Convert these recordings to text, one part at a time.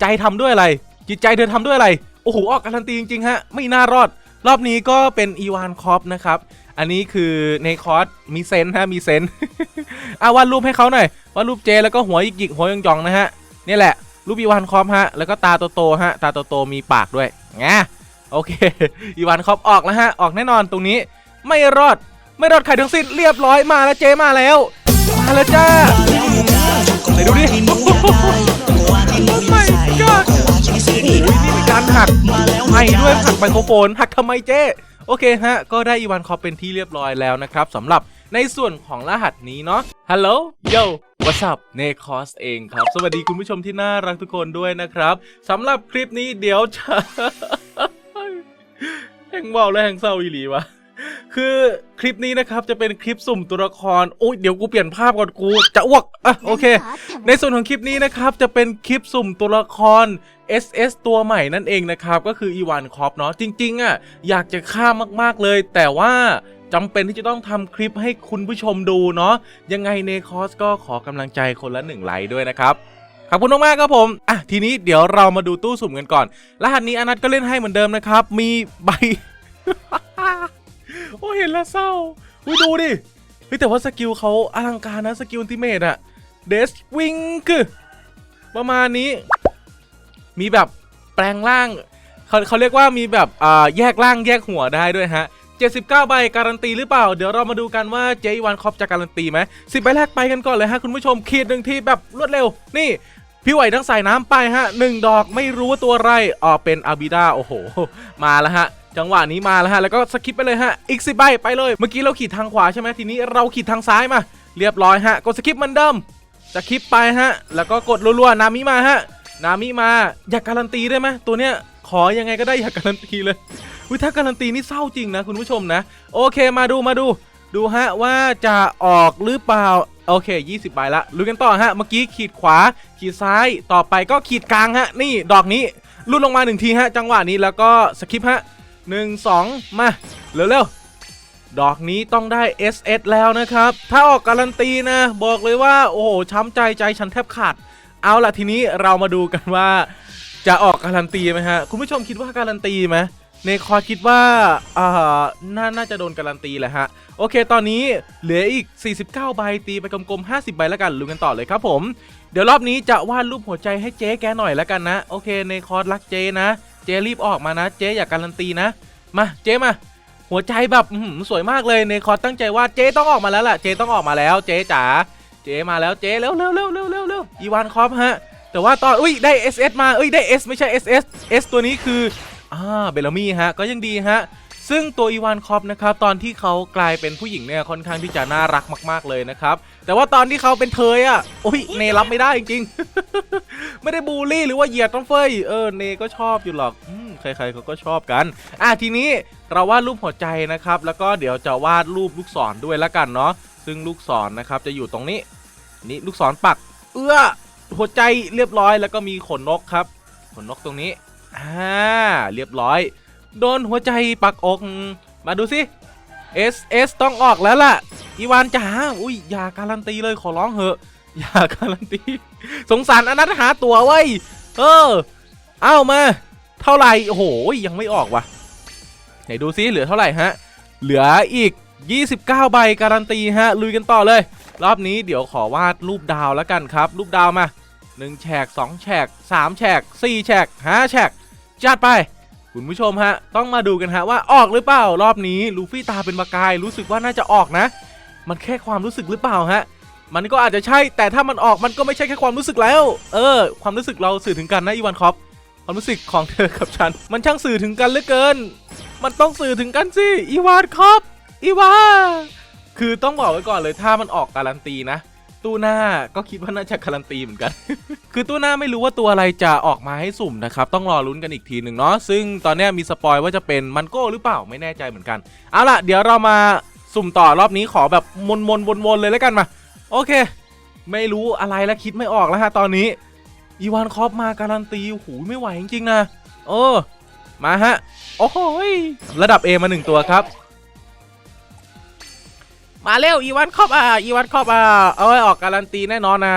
ใจทำด้วยอะไร จิตใจเธอทำด้วยอะไร โอ้โห ออกการันตีจริงๆฮะ ไม่น่ารอด รอบนี้ก็เป็นอีวานคอปนะครับ อันนี้คือในคอร์สมีเซนฮะ มีเซนอะวาดรูปให้เขาหน่อยวาดรูปเจแล้วก็หัวหยิกๆหัวหยองๆนะฮะ นี่แหละ รูปอีวานคอปฮะ แล้วก็ตาโตๆฮะ ตาโตๆมีปากด้วยงะโอเค อีวานคอปออกแล้วฮะ ออกแน่นอนตรงนี้ ไม่รอด ไม่รอดใครทั้งสิ้นเรียบร้อยมาแล้วเจมาแล้ว มาแล้วจ้าไหนดูดิ god โอ้ยนี่มีการหักไม่ด้วยหักไมโครโฟนหักทำไมเจ๊โอเคฮะ ก็ได้อีวานคอปเป็นที่เรียบร้อยแล้วนะครับสำหรับในส่วนของรหัสนี้เนาะฮัลโหลโย what's up เนคอสเองครับ สวัสดีคุณผู้ชมที่น่ารักทุกคนด้วยนะครับสำหรับคลิปนี้เดี๋ยวจะ แห่งบอกเลยแห่งเศร้าอีหลีวะ คือคลิปนี้นะครับจะเป็นคลิปสุ่มตัวละครโอ้ยเดี๋ยวกูเปลี่ยนภาพก่อนกูจะอ้วกอะโอเค ในส่วนของคลิปนี้นะครับจะเป็นคลิปสุ่มตัวละคร SS ตัวใหม่นั่นเองนะครับก็คืออีวานคอปเนาะจริงๆอะอยากจะฆ่ามากๆเลย แต่ว่าจำเป็นที่จะต้องทำคลิปให้คุณผู้ชมดูเนาะยังไงเนคอสก็ขอกำลังใจคนละหนึ่งไลค์ด้วยนะครับขอบคุณมากๆครับผม อะ ทีนี้เดี๋ยวเรามาดูตู้สุ่มกันก่อน รหัสนี้อนัทก็เล่นให้เหมือนเดิมนะครับ มีใบ โอ้เห็นแล้วเศร้าอุ้ยดูดิเฮ้ยแต่ว่าสกิลเขาอลังการนะสกิลอัลติเมตอะเดสวิงคือประมาณนี้มีแบบแปลงร่างเขาเขาเรียกว่ามีแบบอ่าแยกร่างแยกหัวได้ด้วยฮะ 79 ใบการันตีหรือเปล่า เดี๋ยวเรามาดูกันว่าเจวันคอปจะการันตีไหมสิบใบแรกไปกันก่อนเลยฮะ คุณผู้ชมขีดหนึ่งทีแบบรวดเร็ว นี่ พี่ไหวทั้งสายน้ำไปฮะหนึ่งดอกไม่รู้ว่าตัวอะไรอ๋อเป็นอาบิดาโอ้โห มาแล้วฮะ จังหวะนี้มาแล้วฮะแล้วก็สคิปไปเลยฮะอีกสิบใบไปเลยเมื่อกี้เราขีดทางขวาใช่ไหมทีนี้เราขีดทางซ้ายมา เรียบร้อยฮะกดสคิปเหมือนเดิมสคิปไปฮะ แล้วก็กดรัวๆนามิมาฮะนามิมาอยากการันตีได้ไหมตัวเนี้ยขอยังไงก็ได้อยากการันตีเลยวิถ้าการันตีนี่เศร้าจริงนะคุณผู้ชมนะ โอเคมาดูมาดู ดูฮะว่าจะออกหรือเปล่าโอเค 20ใบละลุยกันต่อฮะ เมื่อกี้ขีดขวา ขีดซ้าย ต่อไปก็ขีดกลางฮะ นี่ดอกนี้ลุดลงมาหนึ่งทีฮะ จังหวะนี้แล้วก็สคิปฮะ หนึ่งสองมาเร็วๆดอกนี้ต้องได้ SS แล้วนะครับ ถ้าออกการันตีนะ บอกเลยว่า โอ้โห ช้ำใจใจฉันแทบขาด เอาล่ะทีนี้เรามาดูกันว่า จะออกการันตีไหมฮะ คุณผู้ชมคิดว่าการันตีไหมในคอคิดว่าอ่าน่าน่าจะโดนการันตีแหละฮะ โอเค ตอนนี้เหลืออีก 49 ใบตีไปกลมๆ 50 ใบแล้วกันลุ้นกันต่อเลยครับผม เดี๋ยวรอบนี้จะวาดรูปหัวใจให้เจ๊แกหน่อยแล้วกันนะ โอเคในคอรักเจ๊นะ เจ๊รีบออกมานะ เจ๊อยากการันตีนะ มาเจ๊มาหัวใจแบบสวยมากเลยเนคอร์สตั้งใจว่าเจ๊ต้องออกมาแล้วล่ะเจ๊ต้องออกมาแล้วเจ๊จ๋าเจ๊มาแล้วเจ๊เร็วเร็วเร็วเร็วเร็วเร็วอีวานคอปฮะแต่ว่าตอนอุ้ยได้ SS มาเอ้ยได้ S ไม่ใช่ SS S ตัวนี้คืออ่าเบลลามี่ฮะก็ยังดีฮะ ซึ่งตัวอีวานคอปนะครับตอนที่เขากลายเป็นผู้หญิงเนี่ยค่อนข้างที่จะน่ารักมาก ๆเลยนะครับแต่ว่าตอนที่เขาเป็นเทยอะโอ้ยเนรับไม่ได้จริงๆ ไม่ได้บูลลี่หรือว่าเหยียดต้องเฟยเออเนก็ชอบอยู่หรอกอืมใครๆเขาก็ชอบกัน อะทีนี้เราวาดรูปหัวใจนะครับ แล้วก็เดี๋ยวจะวาดรูปลูกศรด้วยแล้วกันเนาะซึ่งลูกศรนะครับจะอยู่ตรงนี้ นี่ลูกศรปัก เอื้อหัวใจเรียบร้อยแล้วก็มีขนนกครับ ขนนกตรงนี้อ่าเรียบร้อย โดนหัวใจปักอก มาดูสิ S S ต้องออกแล้วล่ะ อีวานจ๋าอุ้ยอย่าการันตีเลยขอร้องเหอะ อย่าการันตี สงสารอนัทหาตัวไว้เออ เอามา เท่าไหร่โอ้โหยังไม่ออกวะไหนดูซิเหลือเท่าไหร่ฮะ เหลืออีก 29 ใบการันตีฮะ ลุยกันต่อเลย รอบนี้เดี๋ยวขอวาดรูปดาวแล้วกันครับ รูปดาวมา1แฉก2แฉก3แฉก4แฉก5แฉกจัดไป คุณผู้ชมฮะ ต้องมาดูกันฮะว่าออกหรือเปล่า รอบนี้ลูฟี่ตาเป็นประกายรู้สึกว่าน่าจะออกนะ มันแค่ความรู้สึกหรือเปล่าฮะ มันก็อาจจะใช่แต่ถ้ามันออกมันก็ไม่ใช่แค่ความรู้สึกแล้ว เออ ความรู้สึกเราสื่อถึงกันนะอีวานคอปความรู้สึกของเธอกับฉัน มันช่างสื่อถึงกันเหลือเกิน มันต้องสื่อถึงกันสิอีวานคอปอีวาคือต้องบอกไว้ก่อนเลยถ้ามันออกการันตีนะ ตู้หน้าก็คิดว่าน่าจะการันตีเหมือนกัน คือตู้หน้าไม่รู้ว่าตัวอะไรจะออกมาให้สุ่มนะครับ ต้องรอลุ้นกันอีกทีหนึ่งเนาะ ซึ่งตอนนี้มีสปอยว่าจะเป็นมันโก้หรือเปล่าไม่แน่ใจเหมือนกัน เอาล่ะ เดี๋ยวเรามาสุ่มต่อรอบนี้ขอแบบมนมนวนวนๆเลยแล้วกันมา โอเค ไม่รู้อะไรแล้วคิดไม่ออกแล้วฮะตอนนี้ อีวานคอปมาการันตีหูไม่ไหวจริงๆนะ เออ มาฮะ โอ้โหยระดับ A มาหนึ่งตัวครับ มาเร็วอีวานครอบอะอีวานครอบอะเอาไว้ออกการันตีแน่นอนนะ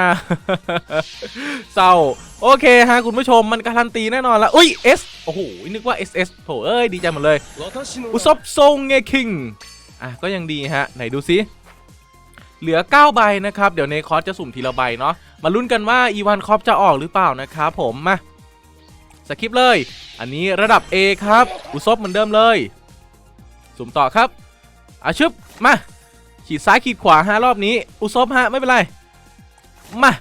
เศร้าโอเคฮะคุณผู้ชมมันการันตีแน่นอนละอุ้ย S โอ้โหนึกว่า SS โถเอ้ยดีใจหมดเลย อุซบทรงเงคิงอะก็ยังดีฮะ ไหนดูซิเหลือ 9 ใบนะครับ เดี๋ยวเนคอสจะสุ่มทีละใบเนาะมาลุ้นกันว่าอีวานคอปจะออกหรือเปล่านะครับผมมาสคริปเลย อันนี้ระดับ A ครับ อุซบเหมือนเดิมเลย สุ่มต่อครับอาชึบมา ขีดซ้ายขีดขวาฮะรอบนี้ อุซบฮะไม่เป็นไร มา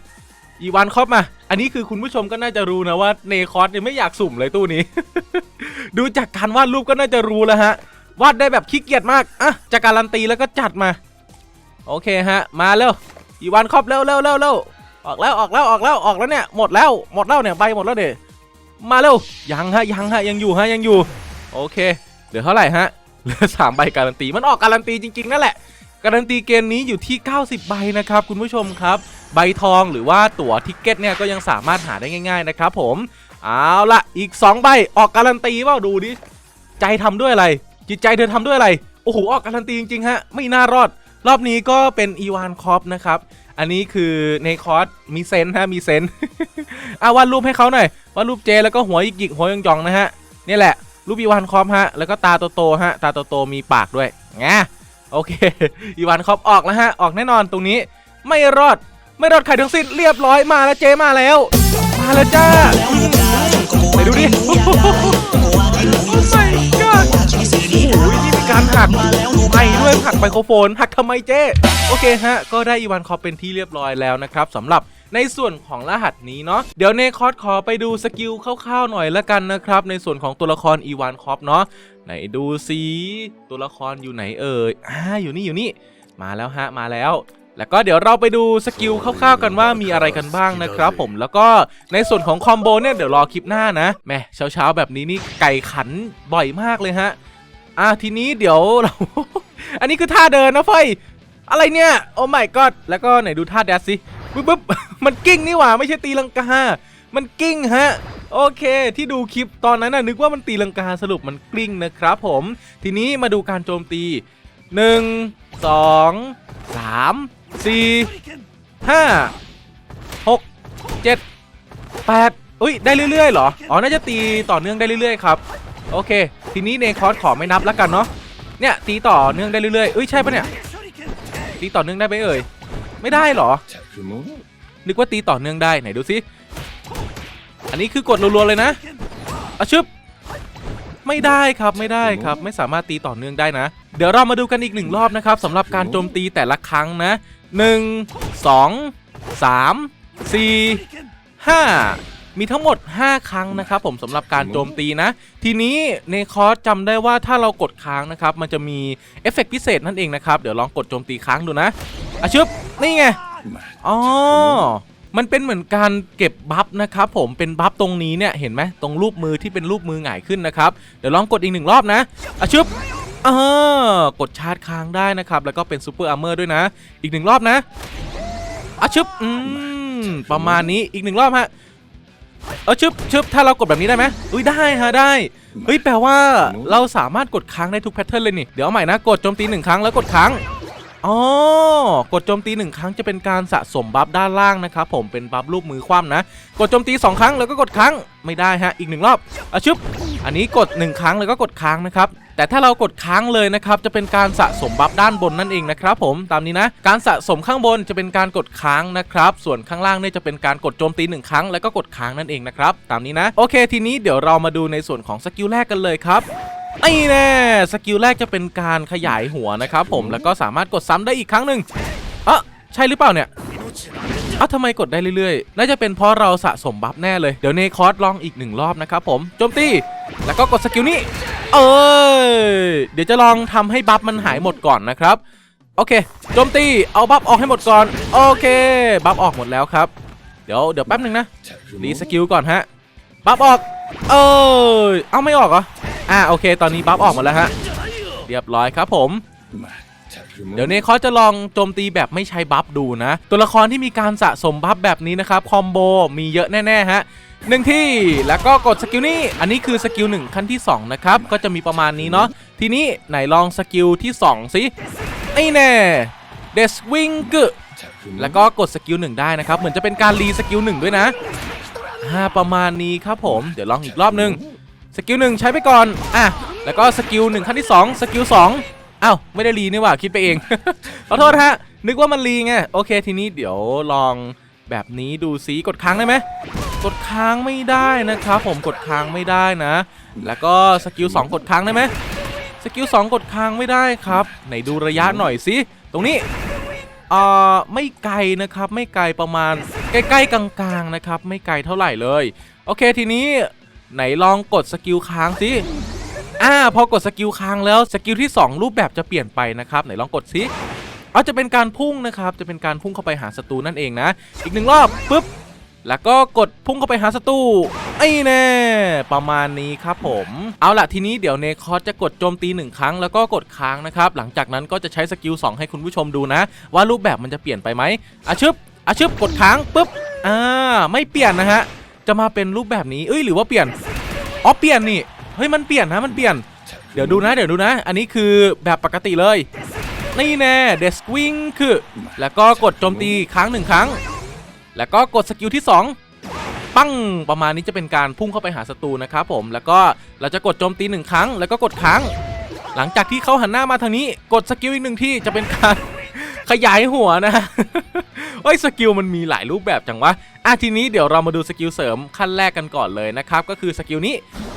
อีวานคอปมา อันนี้คือคุณผู้ชมก็น่าจะรู้นะว่าเนคอสเนี่ยไม่อยากสุ่มเลยตู้นี้ ดูจากการวาดรูปก็น่าจะรู้แล้วฮะ วาดได้แบบขี้เกียจมาก อะจะการันตีแล้วก็จัดมา โอเคฮะ มาเร็วอีวานครอบเร็วเร็วเร็วเร็วออกแล้วออกแล้วออกแล้วออกแล้วเนี่ยหมดแล้วหมดแล้วเนี่ยใบหมดแล้วเดี๋ยมาเร็วยังฮะยังฮะยังอยู่ฮะยังอยู่ โอเคเหลือเท่าไหร่ฮะเหลือสามใบการันตีมันออกการันตีจริงๆนั่นแหละ การันตีเกมนี้อยู่ที่ 90 ใบนะครับคุณผู้ชมครับ ใบทองหรือว่าตั๋วทิกเก็ตเนี่ยก็ยังสามารถหาได้ง่าย ๆ นะครับผม เอาละอีก 2 ใบออกการันตีเปล่าดูดิ ใจทำด้วยอะไร จิตใจเธอทำด้วยอะไร โอ้โห ออกการันตีจริงๆฮะ ไม่น่ารอด รอบนี้ก็เป็นอีวานคอปนะครับ อันนี้คือในคอร์สมีเซนฮะมีเซนอะวาดรูปให้เขาหน่อยวาดรูปเจแล้วก็หัวหยิกๆหัวยองๆนะฮะนี่แหละรูปอีวานคอปฮะแล้วก็ตาโตๆฮะตาโตๆมีปากด้วยไง โอเค อีวานคอปออกแล้วฮะ ออกแน่นอนตรงนี้ ไม่รอด ไม่รอดใครทั้งสิ้นเรียบร้อยมาแล้วเจมาแล้ว มาแล้วจ้าไปดูดิ โอ้ my god โอ้ยนี่มีการหักไปด้วยหักไมโครโฟนหักทำไมเจ โอเคฮะ ก็ได้อีวานคอปเป็นที่เรียบร้อยแล้วนะครับสำหรับ ในส่วนของรหัสนี้เนาะเดี๋ยวเนคอสขอไปดูสกิลคร่าวๆหน่อยละกันนะครับในส่วนของตัวละครอีวานคอปเนาะไหนดูซิตัวละครอยู่ไหนเอ่ยอ่าอยู่นี่อยู่นี่มาแล้วฮะมาแล้วแล้วก็เดี๋ยวเราไปดูสกิลคร่าวๆกันว่ามีอะไรกันบ้างนะครับผมแล้วก็ในส่วนของคอมโบเนี่ยเดี๋ยวรอคลิปหน้านะแม่เช้าๆแบบนี้นี่ไก่ขันบ่อยมากเลยฮะอะทีนี้เดี๋ยวเรา อันนี้คือท่าเดินนะเฟยอะไรเนี่ยโอ้ my god แล้วก็ไหนดูท่าแดดสิ ปึ๊บปึ๊บมันกิ้งนี่หว่าไม่ใช่ตีลังกา มันกิ้งฮะ โอเค ที่ดูคลิปตอนนั้นน่ะนึกว่ามันตีลังกาสรุปมันกลิ้งนะครับผม ทีนี้มาดูการโจมตี 1 2 3 4 5 6 7 8อุ้ย ได้เรื่อยๆเหรอ อ๋อ น่าจะตีต่อเนื่องได้เรื่อยๆครับ โอเค ทีนี้เนคอสขอไม่นับแล้วกันเนาะ เนี่ย ตีต่อเนื่องได้เรื่อยๆเอ้ย ใช่ปะเนี่ย ตีต่อเนื่องได้ไหมเอ่ย ไม่ได้เหรอ นึกว่าตีต่อเนื่องได้ไหนดูสิ อันนี้คือกดรัวๆเลยนะอาชึบไม่ได้ครับไม่ได้ครับ ไม่สามารถตีต่อเนื่องได้นะ เดี๋ยวเรามาดูกันอีกหนึ่งรอบนะครับสำหรับการโจมตีแต่ละครั้งนะ 1 2 3 4 5 มีทั้งหมด 5 ครั้งนะครับผมสำหรับการโจมตีนะ ทีนี้ในคอร์สจำได้ว่าถ้าเรากดค้างนะครับ มันจะมีเอฟเฟกต์พิเศษนั่นเองนะครับ เดี๋ยวลองกดโจมตีค้างดูนะอะชึบนี่ไงอ๋อมันเป็นเหมือนการเก็บบัฟนะครับผมเป็นบัฟตรงนี้เนี่ยเห็นไหมตรงรูปมือที่เป็นรูปมือหงายขึ้นนะครับเดี๋ยวลองกดอีกหนึ่งรอบนะอะชึบเออกดชาร์จค้างได้นะครับ แล้วก็เป็นซูเปอร์อาร์เมอร์ด้วยนะ อีกหนึ่งรอบนะอะชึบอืมประมาณนี้อีกหนึ่งรอบฮะ เออชึบชึบถ้าเรากดแบบนี้ได้ไหมอุ้ยได้ฮะได้เฮ้ยแปลว่าเราสามารถกดค้างได้ทุกแพทเทิร์นเลยนี่เดี๋ยวเอาใหม่นะกดโจมตีหนึ่งครั้งแล้วกดค้าง อ๋อกดโจมตีหนึ่งครั้งจะเป็นการสะสมบัฟด้านล่างนะครับผมเป็นบัฟรูปมือคว่ำนะ กดโจมตีสองครั้งแล้วก็กดค้างไม่ได้ฮะอีกหนึ่งรอบอะชึบอันนี้กดหนึ่งครั้งแล้วก็กดค้างนะครับแต่ถ้าเรากดค้างเลยนะครับจะเป็นการสะสมบัฟด้านบนนั่นเองนะครับผมตามนี้นะ การสะสมข้างบนจะเป็นการกดค้างนะครับส่วนข้างล่างเนี่ยจะเป็นการกดโจมตีหนึ่งครั้งแล้วก็กดค้างนั่นเองนะครับตามนี้นะโอเคทีนี้เดี๋ยวเรามาดูในส่วนของสกิลแรกกันเลยครับ ไอ้แน่สกิลแรกจะเป็นการขยายหัวนะครับผมแล้วก็สามารถกดซ้ำได้อีกครั้งหนึ่งอะใช่หรือเปล่าเนี่ยอะทำไมกดได้เรื่อยๆ น่าจะเป็นเพราะเราสะสมบัฟแน่เลย เดี๋ยวเนคอสลองอีกหนึ่งรอบนะครับผม โจมตี แล้วก็กดสกิลนี้ เอ้ยเดี๋ยวจะลองทำให้บัฟมันหายหมดก่อนนะครับ โอเค โจมตี เอาบัฟออกให้หมดก่อน โอเค บัฟออกหมดแล้วครับ เดี๋ยวเดี๋ยวแป๊บหนึ่งนะ รีสกิลก่อนฮะ บัฟออก เอ้ยเอาไม่ออกเหรอ อ่าโอเค ตอนนี้บัฟออกหมดแล้วฮะเรียบร้อยครับผมเดี๋ยวเนคอสจะลองโจมตีแบบไม่ใช้บัฟดูนะ ตัวละครที่มีการสะสมบัฟแบบนี้นะครับ คอมโบมีเยอะแน่ ๆ ฮะหนึ่งที่แล้วก็กดสกิลนี้อันนี้คือสกิลหนึ่งขั้นที่ 2 นะครับ ก็จะมีประมาณนี้เนาะทีนี้ไหนลองสกิลที่ 2 สิไอ้แน่เดสวิงกแล้วก็กดสกิลหนึ่งได้นะครับ เหมือนจะเป็นการรีสกิลหนึ่งด้วยนะอ่าประมาณนี้ครับผม เดี๋ยวลองอีกรอบหนึ่ง สกิลหนึ่งใช้ไปก่อน อะ แล้วก็สกิลหนึ่งขั้นที่ 2 สกิล2อ้าวไม่ได้รีนี่หว่าคิดไปเอง ขอโทษฮะ นึกว่ามันรีไง โอเคทีนี้เดี๋ยวลองแบบนี้ดูซิกดค้างได้ไหมกดค้างไม่ได้นะครับผมกดค้างไม่ได้นะ แล้วก็สกิล2กดค้างได้ไหมสกิล2กดค้างไม่ได้ครับไหนดูระยะหน่อยสิตรงนี้เอ่อไม่ไกลนะครับไม่ไกลประมาณใกล้ๆกลางๆนะครับไม่ไกลเท่าไหร่เลย โอเคทีนี้ ไหนลองกดสกิลค้างสิอ่าพอกดสกิลค้างแล้วสกิลที่ 2 รูปแบบจะเปลี่ยนไปนะครับไหนลองกดสิเอาจะเป็นการพุ่งนะครับจะเป็นการพุ่งเข้าไปหาศัตรูนั่นเองนะ อีกหนึ่งรอบปุ๊บแล้วก็กดพุ่งเข้าไปหาศัตรูไอ้แน่ประมาณนี้ครับผม เอาล่ะทีนี้เดี๋ยวเนคอสจะกดโจมตีหนึ่งครั้งแล้วก็กดค้างนะครับ หลังจากนั้นก็จะใช้สกิล2ให้คุณผู้ชมดูนะ ว่ารูปแบบมันจะเปลี่ยนไปไหมอาชึบอาชึบกดค้างปุ๊บอ่าไม่เปลี่ยนนะฮะ จะมาเป็นรูปแบบนี้เอ้ยหรือว่าเปลี่ยนอ๋อเปลี่ยนนี่เฮ้ยมันเปลี่ยนนะมันเปลี่ยน เดี๋ยวดูนะเดี๋ยวดูนะ อันนี้คือแบบปกติเลย นี่แน่เดสวิงคือ แล้วก็กดโจมตีครั้งหนึ่งครั้ง แล้วก็กดสกิลที่ 2 ปั้งประมาณนี้จะเป็นการพุ่งเข้าไปหาศัตรูนะครับผมแล้วก็เราจะกดโจมตีหนึ่งครั้ง แล้วก็กดค้าง หลังจากที่เขาหันหน้ามาทางนี้ กดสกิลอีกหนึ่งที่จะเป็นการ ขยายหัวนะโอ้ยสกิลมันมีหลายรูปแบบจังวะอะทีนี้เดี๋ยวเรามาดูสกิลเสริมขั้นแรกกันก่อนเลยนะครับ ก็คือสกิลนี้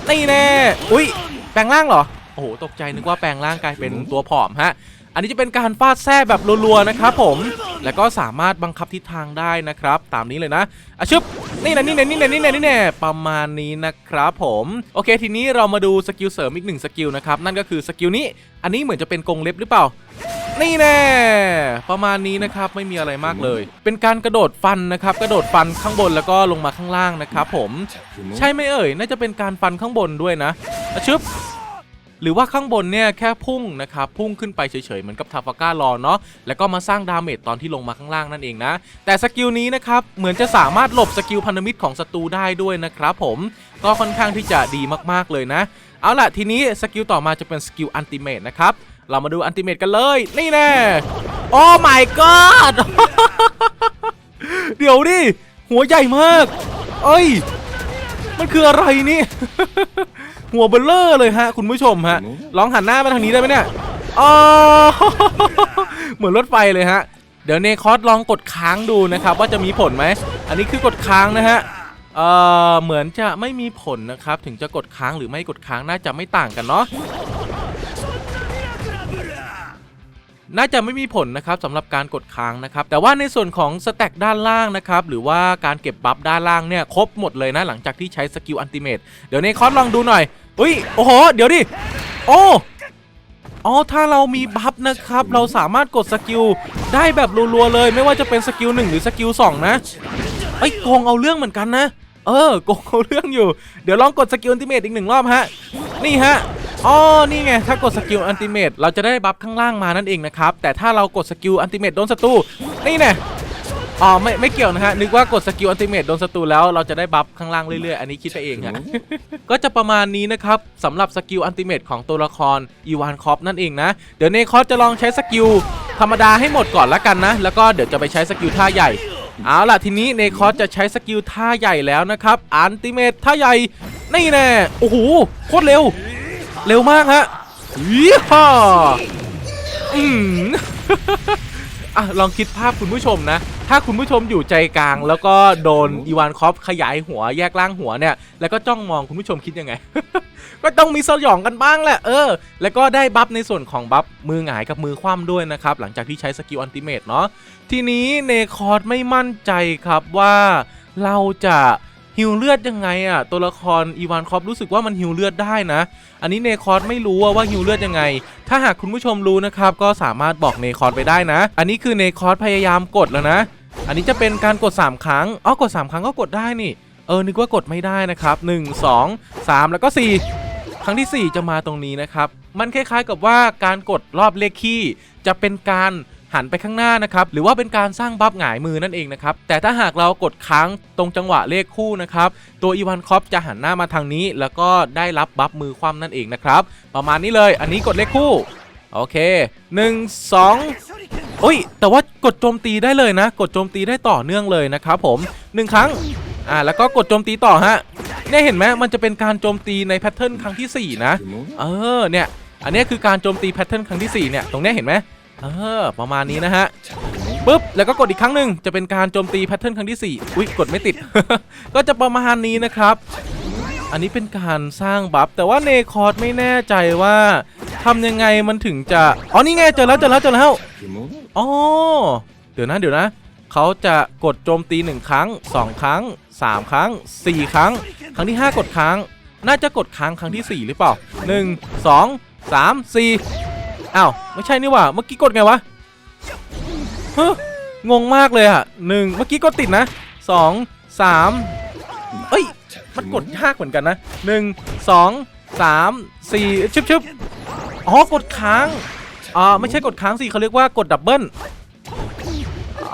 นี่แน่อุ้ยแปลงร่างเหรอโอ้โหตกใจนึกว่าแปลงร่างกลายเป็นตัวผอมฮะ อันนี้จะเป็นการฟาดแท้แบบรัวๆนะครับผม แล้วก็สามารถบังคับทิศทางได้นะครับ ตามนี้เลยนะอะชึบนี่นะนี่นะนี่นะนี่นะนี่นะประมาณนี้นะครับผมโอเค ทีนี้เรามาดูสกิลเสริมอีกหนึ่งสกิลนะครับนั่นก็คือสกิลนี้ อันนี้เหมือนจะเป็นกรงเล็บหรือเปล่านี่แน่ประมาณนี้นะครับไม่มีอะไรมากเลย เป็นการกระโดดฟันนะครับ กระโดดฟันข้างบนแล้วก็ลงมาข้างล่างนะครับผม ใช่ไหมเอ่ย น่าจะเป็นการฟันข้างบนด้วยนะอะชึบ หรือว่าข้างบนเนี่ยแค่พุ่งนะครับพุ่งขึ้นไปเฉยๆเหมือนกับทาฟาก้ารอเนาะแล้วก็มาสร้างดาเมจตอนที่ลงมาข้างล่างนั่นเองนะ แต่สกิลนี้นะครับเหมือนจะสามารถหลบสกิลพันธมิตรของศัตรูได้ด้วยนะครับผมก็ค่อนข้างที่จะดีมากๆเลยนะ เอาล่ะทีนี้สกิลต่อมาจะเป็นสกิลอันติเมตนะครับเรามาดูอันติเมตกันเลย นี่แน่โอ้ my god เดี๋ยวดิหัวใหญ่มาก เอ้ย มันคืออะไรนี่ หัวเบลเลอร์เลยฮะ คุณผู้ชมฮะลองหันหน้ามาทางนี้ได้ไหมเนี่ยอ๋อเหมือนรถไฟเลยฮะ เดี๋ยวเนคอสลองกดค้างดูนะครับ ว่าจะมีผลไหม อันนี้คือกดค้างนะฮะเอ่อเหมือนจะไม่มีผลนะครับ ถึงจะกดค้างหรือไม่กดค้างน่าจะไม่ต่างกันเนาะน่าจะไม่มีผลนะครับสำหรับการกดค้างนะครับ แต่ว่าในส่วนของสแต็กด้านล่างนะครับ หรือว่าการเก็บบัฟด้านล่างเนี่ย ครบหมดเลยนะ หลังจากที่ใช้สกิลอันติเมตเดี๋ยวเนคอสลองดูหน่อย อุ้ยโอ้โห เดี๋ยวดิ โอ้อ๋อถ้าเรามีบัฟนะครับ เราสามารถกดสกิลได้แบบรัวๆเลย ไม่ว่าจะเป็นสกิล1หรือสกิล2นะไอ้ยโกงเอาเรื่องเหมือนกันนะ เออโกงเอาเรื่องอยู่ เดี๋ยวลองกดสกิลอันติเมตอีกหนึ่งรอบฮะ นี่ฮะอ๋อนี่ไง ถ้ากดสกิลอันติเมตเราจะได้บัฟข้างล่างมานั่นเองนะครับ แต่ถ้าเรากดสกิลอันติเมตโดนศัตรูนี่แน่ อ๋อไม่ไม่เกี่ยวนะฮะนึกว่ากดสกิลอันติเมตโดนศัตรูแล้วเราจะได้บัฟข้างล่างเรื่อยๆ อันนี้คิดไปเองฮะ ก็จะประมาณนี้นะครับสำหรับสกิลอันติเมตของตัวละครอีวานคอปนั่นเองนะ เดี๋ยวเนคอสจะลองใช้สกิลธรรมดาให้หมดก่อนละกันนะ แล้วก็เดี๋ยวจะไปใช้สกิลท่าใหญ่ เอาล่ะทีนี้เนคอสจะใช้สกิลท่าใหญ่แล้วนะครับอันติเมตท่าใหญ่นี่แน่โอ้โหโคตรเร็ว เร็วมากฮะยี่ห้ออืมอะลองคิดภาพคุณผู้ชมนะ ถ้าคุณผู้ชมอยู่ใจกลาง แล้วก็โดนอีวานคอฟขยายหัวแยกล่างหัวเนี่ย แล้วก็จ้องมองคุณผู้ชมคิดยังไง ก็ต้องมีสยองกันบ้างแหละเออ แล้วก็ได้บัฟในส่วนของบัฟมือหงายกับมือคว่ำด้วยนะครับ หลังจากที่ใช้สกิลอันติเมตเนาะทีนี้เนคอร์ดไม่มั่นใจครับว่าเราจะ ฮิวเลือดยังไงอะตัวละครอีวานคอฟรู้สึกว่ามันฮิวเลือดได้นะ อันนี้เนคอร์ดไม่รู้ว่าว่าฮิวเลือดยังไง ถ้าหากคุณผู้ชมรู้นะครับก็สามารถบอกเนคอร์ดไปได้นะ อันนี้คือเนคอร์ดพยายามกดแล้วนะ อันนี้จะเป็นการกด 3 ครั้งอ๋อกด 3 ครั้งก็กดได้นี่ เออนึกว่ากดไม่ได้นะครับ 1 2 3 แล้วก็ 4 ครั้งทีสี่4 จะมาตรงนี้นะครับ มันคล้ายๆกับว่าการกดรอบเลขคี่จะเป็นการ หันไปข้างหน้านะครับหรือว่าเป็นการสร้างบัฟหงายมือนั่นเองนะครับแต่ถ้าหากเรากดค้างตรงจังหวะเลขคู่นะครับตัวอีวานคอปจะหันหน้ามาทางนี้ แล้วก็ได้รับบัฟมือคว่ำนั่นเองนะครับประมาณนี้เลยอันนี้กดเลขคู่โอเค 1 2โอ้ย แต่ว่ากดโจมตีได้เลยนะ กดโจมตีได้ต่อเนื่องเลยนะครับผมหนึ่งครั้ง อ่า แล้วก็กดโจมตีต่อฮะ เนี่ยเห็นไหมมันจะเป็นการโจมตีในแพทเทิร์นครั้งที่ 4 นะ เออ เนี่ย อันนี้คือการโจมตีแพทเทิร์นครั้งที่ 4 เนี่ย ตรงเนี้ยเห็นไหม เออประมาณนี้นะฮะปุ๊บแล้วก็กดอีกครั้งหนึ่งจะเป็นการโจมตีแพทเทิร์นครั้งที่ 4 อุ้ยกดไม่ติด ก็จะประมาณนี้นะครับ อันนี้เป็นการสร้างบัฟแต่ว่าเนคอร์ดไม่แน่ใจว่าทำยังไงมันถึงจะ อ๋อนี่ไงเจอแล้วเจอแล้วเจอแล้วอ๋อเดี๋ยวนะเดี๋ยวนะเขาจะกดโจมตี 1 ครั้ง 2 ครั้ง 3 ครั้ง 4 ครั้ง ครั้งที่ 5 กดค้าง น่าจะกดค้างครั้งที่ 4 หรือเปล่า 1 2 3 4 อ้าวไม่ใช่นี่ว่าเมื่อกี้กดไงวะเฮ้งงมากเลยอะหนึ่งเมื่อกี้กดติดนะ2 3เอ้ยมันกดยากเหมือนกันนะหนึ่งสองสามสี่ชึบชึบอ๋อกดค้างอ่าไม่ใช่กดค้างสิเขาเรียกว่ากดดับเบิล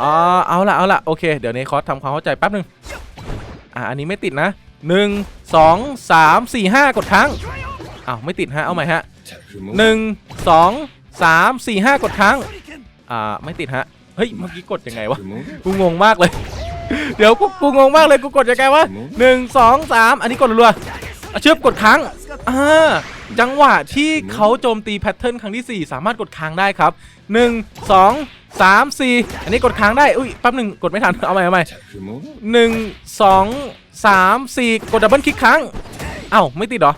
อ่าเอาละเอาละโอเค เดี๋ยวในคอร์สทำความเข้าใจแป๊บหนึ่งอ่าอันนี้ไม่ติดนะหนึ่งสองสามสี่ห้ากดค้าง อ้าวไม่ติดฮะเอาใหม่ฮะหนึ่งสองสามสี่ห้ากดค้างอ่าไม่ติดฮะเฮ้ยเมื่อกี้กดยังไงวะกูงงมากเลย เดี๋ยวกูกูงงมากเลยกูกดยังไงวะหนึ่งสองสามอันนี้กดรัวๆอะเชื่อมกดค้างอ่าจังหวะที่เขาโจมตีแพทเทิร์นครั้งที่ 4 สามารถกดค้างได้ครับ 1 2 3 4 อันนี้กดค้างได้ อุ้ยแป๊บหนึ่งกดไม่ทัน เอาใหม่เอาใหม่หนึ่งสองสามสี่กดดับเบิลคลิกค้างเอ้าไม่ติดเหรอ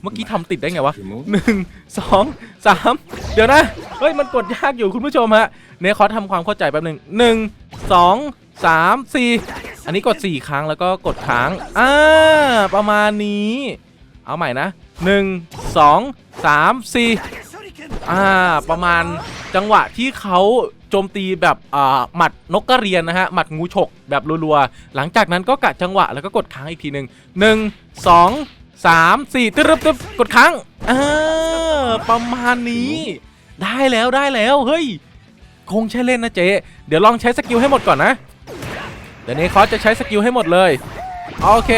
เฮ้ยเมื่อกี้ทำติดได้ไงวะหนึ่งสองสามเดี๋ยวนะ เฮ้ย มันกดยากอยู่คุณผู้ชมฮะ เนี่ยขอทำความเข้าใจแป๊บหนึ่งหนึ่งสองสามสี่อันนี้กด 4 ครั้งแล้วก็กดค้างอ่าประมาณนี้ เอาใหม่นะ 1 2 3 4อ่าประมาณจังหวะที่เขาโจมตีแบบอ่าหมัดนกกระเรียนนะฮะ หมัดงูฉกแบบรัวๆ หลังจากนั้นก็กะจังหวะแล้วก็กดค้างอีกทีหนึ่งหนึ่ง สามสี่ตึ๊บตึ๊บกดค้างอ่าประมาณนี้ ได้แล้วได้แล้วเฮ้ยคงใช่เล่นนะเจ๊เดี๋ยวลองใช้สกิลให้หมดก่อนนะเดี๋ยวนี้คอสจะใช้สกิลให้หมดเลยโอเค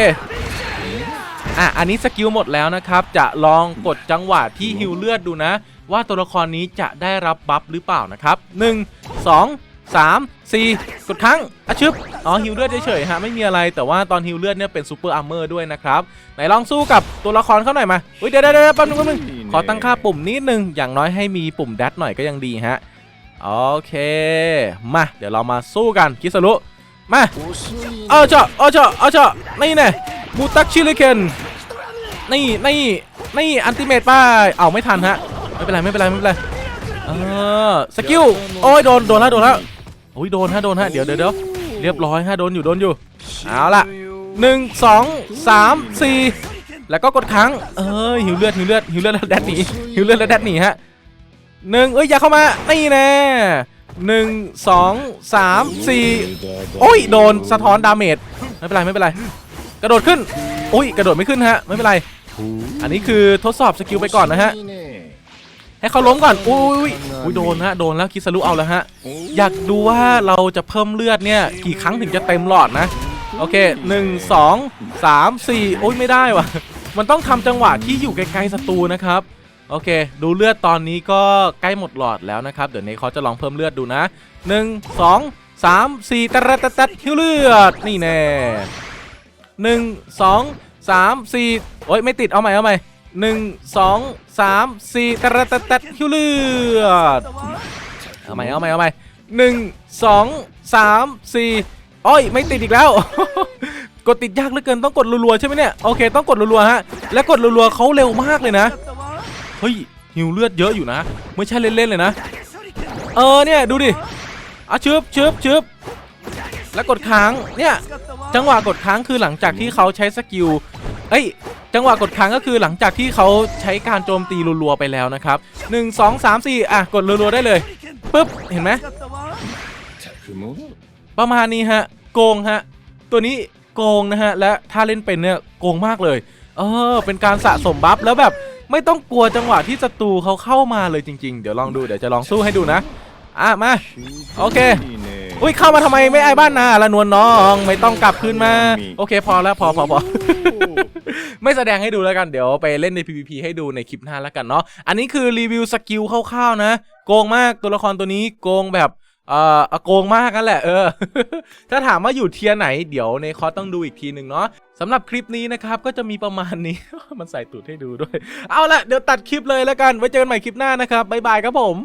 อะอันนี้สกิลหมดแล้วนะครับ จะลองกดจังหวะที่ฮิวเลือดดูนะ ว่าตัวละครนี้จะได้รับบัฟหรือเปล่านะครับ 1 2 3 4 กดครั้งอะชึบอ๋อฮิวเลือดเฉยๆฮะไม่มีอะไรแต่ว่าตอนฮิวเลือดเนี่ยเป็นซูเปอร์อาร์เมอร์ด้วยนะครับไหนลองสู้กับตัวละครเขาหน่อยมาอุ้ยเดี๋ยวเดี๋ยวเดี๋ยวแป๊บนึงแป๊บนึงขอตั้งค่าปุ่มนิดนึงอย่างน้อยให้มีปุ่มดัดหน่อยก็ยังดีฮะโอเคมาเดี๋ยวเรามาสู้กันคิสรุมาเอาเจาะเอาเจาะเอาเจาะนี่แน่บูตักชิลิเคนนี่นี่นี่อันติเมตป้ายเอาไม่ทันฮะไม่เป็นไรไม่เป็นไรไม่เป็นไรเออสกิลโอ้ยโดนโดนแล้วโดนแล้ว อ้ยโดนฮะโดนฮะเดี๋ยวเดี๋ยวเดี๋ยวเรียบร้อยฮะโดนอยู่โดนอยู่เอาละหนึ่งสองสามสี่แล้วก็กดค้างเออหิวเลือดหิวเลือดหิวเลือดแล้วแดดหนีหิวเลือดแล้วแดดหนีฮะหนึ่งเอ้ยอย่าเข้ามานี่แน่หนึ่งสองสามสี่โอ้ยโดนสะท้อนดาเมจไม่เป็นไรไม่เป็นไร กระโดดขึ้นอุ้ยกระโดดไม่ขึ้นฮะไม่เป็นไร อันนี้คือทดสอบสกิลไปก่อนนะฮะ ให้เขาล้มก่อน อุ้ยอุ้ยโดนฮะ โดนแล้วคิสรุเอาแล้วฮะ อยากดูว่าเราจะเพิ่มเลือดเนี่ย กี่ครั้งถึงจะเต็มหลอดนะ โอเคหนึ่งสองสามสี่โอ้ยไม่ได้วะมันต้องทำจังหวะที่อยู่ไกลๆศัตรูนะครับ โอเค ดูเลือดตอนนี้ก็ใกล้หมดหลอดแล้วนะครับ เดี๋ยวนี้เขาจะลองเพิ่มเลือดดูนะหนึ่งสองสามสี่ตะระตะตัดคิวเลือด นี่แน่หนึ่งสองสามสี่โอ้ยไม่ติดเอาใหม่เอาใหม่ หนึ่งสองสามสี่ตะระตะตัดคิวเลือดเอาใหม่เอาใหม่เอาใหม่หนึ่งสองสามสี่อ้อยไม่ติดอีกแล้ว กดติดยากเหลือเกินต้องกดรัวๆใช่ไหมเนี่ยโอเคต้องกดรัวๆฮะและกดรัวๆเขาเร็วมากเลยนะเฮ้ยหิวเลือดเยอะอยู่นะ ไม่ใช่เล่นๆเลยนะ เออเนี่ยดูดิอะชึบชึบชึบแล้วกดค้างเนี่ยจังหวะกดค้างคือหลังจากที่เขาใช้สกิล เอ้ย จังหวะกดค้างก็คือหลังจากที่เขาใช้การโจมตีรัวๆไปแล้วนะครับหนึ่งสองสามสี่อะ กดรัวๆได้เลยปึ๊บ เห็นไหมประมาณนี้ฮะ โกงฮะ ตัวนี้โกงนะฮะ และถ้าเล่นเป็นเนี่ยโกงมากเลย เออ เป็นการสะสมบัฟแล้วแบบไม่ต้องกลัวจังหวะที่ศัตรูเขาเข้ามาเลยจริง ๆ เดี๋ยวลองดูเดี๋ยวจะลองสู้ให้ดูนะ อะมา โอเค อุ้ยเข้ามาทำไมไม่ไอ้บ้านนาละนวลน้อง ไม่ต้องกลับคืนมา โอเคพอแล้วพอพอพอไม่แสดงให้ดูแล้วกันเดี๋ยวไปเล่นใน PVP ให้ดูในคลิปหน้าแล้วกันเนาะอันนี้คือรีวิวสกิลคร่าวๆนะ โกงมากตัวละครตัวนี้โกงแบบเอ่อเอาโกงมากนั่นแหละเออ ถ้าถามว่าอยู่เทียร์ไหนเดี๋ยวในคอร์สต้องดูอีกทีหนึ่งเนาะสำหรับคลิปนี้นะครับ ก็จะมีประมาณนี้ มันใส่ตูดให้ดูด้วย เอาละเดี๋ยวตัดคลิปเลยแล้วกัน ไว้เจอกันใหม่คลิปหน้านะครับ บ๊ายบายครับผม